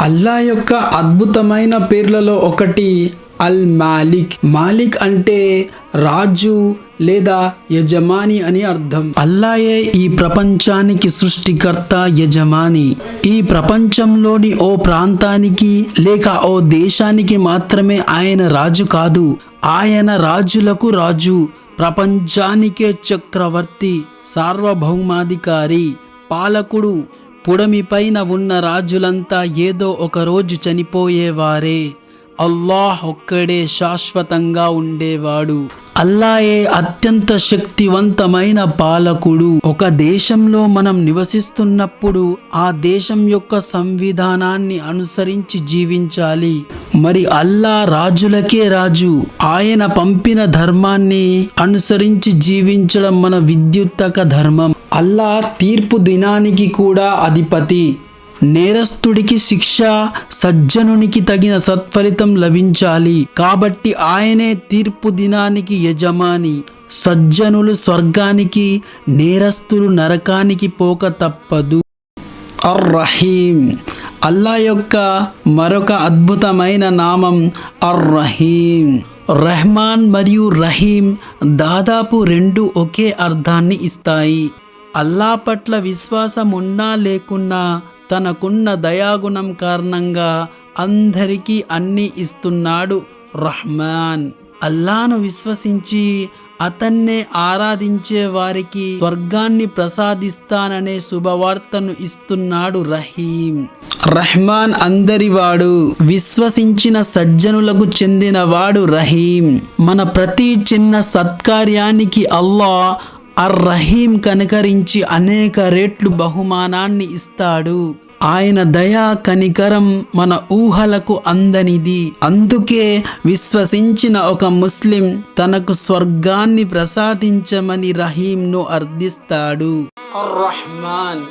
అల్లా యొక్క అద్భుతమైన పేర్లలో ఒకటి అల్ మాలిక్ మాలిక్ అంటే రాజు లేదా యజమాని అని అర్థం. అల్లాయే ఈ ప్రపంచానికి సృష్టికర్త యజమాని. ఈ ప్రపంచంలోని ఓ ప్రాంతానికి లేక ఓ దేశానికి మాత్రమే ఆయన రాజు కాదు ఆయన రాజులకు రాజు ప్రపంచానికే చక్రవర్తి సార్వభౌమాధికారి పాలకుడు పుడమిపైన ఉన్న రాజులంతా ఏదో ఒకరోజు చనిపోయేవారే. అల్లాహ్ ఒక్కడే శాశ్వతంగా ఉండేవాడు. అల్లాయే అత్యంత శక్తివంతమైన పాలకుడు. ఒక దేశంలో మనం నివసిస్తున్నప్పుడు ఆ దేశం యొక్క సంవిధానాన్ని అనుసరించి జీవించాలి. మరి అల్లా రాజులకే రాజు. ఆయన పంపిన ధర్మాన్ని అనుసరించి జీవించడం మన విద్యుత్తక ధర్మం. అల్లా తీర్పు దినానికి కూడా అధిపతి. నేరస్తుడికి శిక్ష సజ్జనునికి తగిన సత్ఫలితం లభించాలి. కాబట్టి ఆయనే తీర్పు దినానికి యజమాని. సజ్జనులు స్వర్గానికి నేరస్తులు నరకానికి పోక తప్పదు. అర్ రహీం అల్లా యొక్క మరొక అద్భుతమైన నామం అర్ రహీం రెహమాన్ మరియు రహీం దాదాపు రెండు ఒకే అర్థాన్ని ఇస్తాయి. అల్లా పట్ల విశ్వాసం ఉన్నా లేకున్నా తనకున్న దయాగుణం కారణంగా అందరికీ అన్నీ ఇస్తున్నాడు రహ్మాన్. అల్లాను విశ్వసించి అతన్నే ఆరాధించే వారికి స్వర్గాన్ని ప్రసాదిస్తాననే శుభవార్తను ఇస్తున్నాడు రహీం. రహ్మాన్ అందరివాడు విశ్వసించిన సజ్జనులకు చెందినవాడు రహీం. మన ప్రతి చిన్న సత్కార్యానికి అల్లా అర్ రహీం కనికరించి అనేక రెట్లు బహుమానాన్ని ఇస్తాడు. ఆయన దయా కనికరం మన ఊహలకు అందనిది. అందుకే విశ్వసించిన ఒక ముస్లిం తనకు స్వర్గాన్ని ప్రసాదించమని రహీంను అర్థిస్తాడు అర్ రహ్మాన్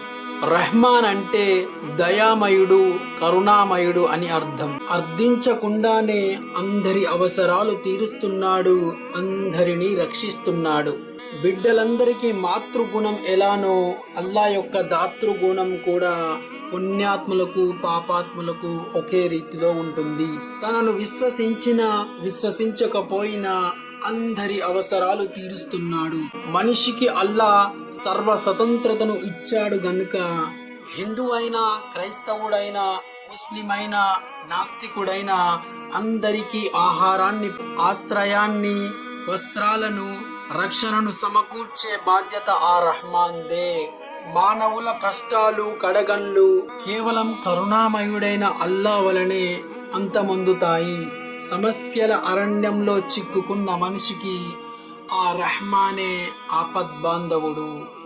రహ్మాన్ అంటే దయామయుడు కరుణామయుడు అని అర్థం. అర్థించకుండానే అందరి అవసరాలు తీరుస్తున్నాడు అందరినీ రక్షిస్తున్నాడు. బిడ్డలందరికీ మాతృగుణం ఎలానో అల్లా యొక్క దాతృగుణం కూడా పుణ్యాత్ములకు పాపాత్ములకు ఒకే రీతిలో ఉంటుంది. తనను విశ్వసించిన విశ్వసించకపోయినా అందరి అవసరాలు తీరుస్తున్నాడు. మనిషికి అల్లా సర్వ స్వతంత్రతను ఇచ్చాడు గనుక హిందూ అయినా క్రైస్తవుడైనా ముస్లిం అయినా నాస్తికుడైనా అందరికీ ఆహారాన్ని ఆశ్రయాన్ని వస్త్రాలను రక్షణను సమకూర్చే బాధ్యత ఆ రహ్మాన్దే. మానవుల కష్టాలు కడగండ్లు కేవలం కరుణామయుడైన అల్లా వలనే అంతమొందుతాయి. సమస్యల అరణ్యంలో చిక్కుకున్న మనిషికి ఆ రహ్మానే ఆపద్బాంధవుడు.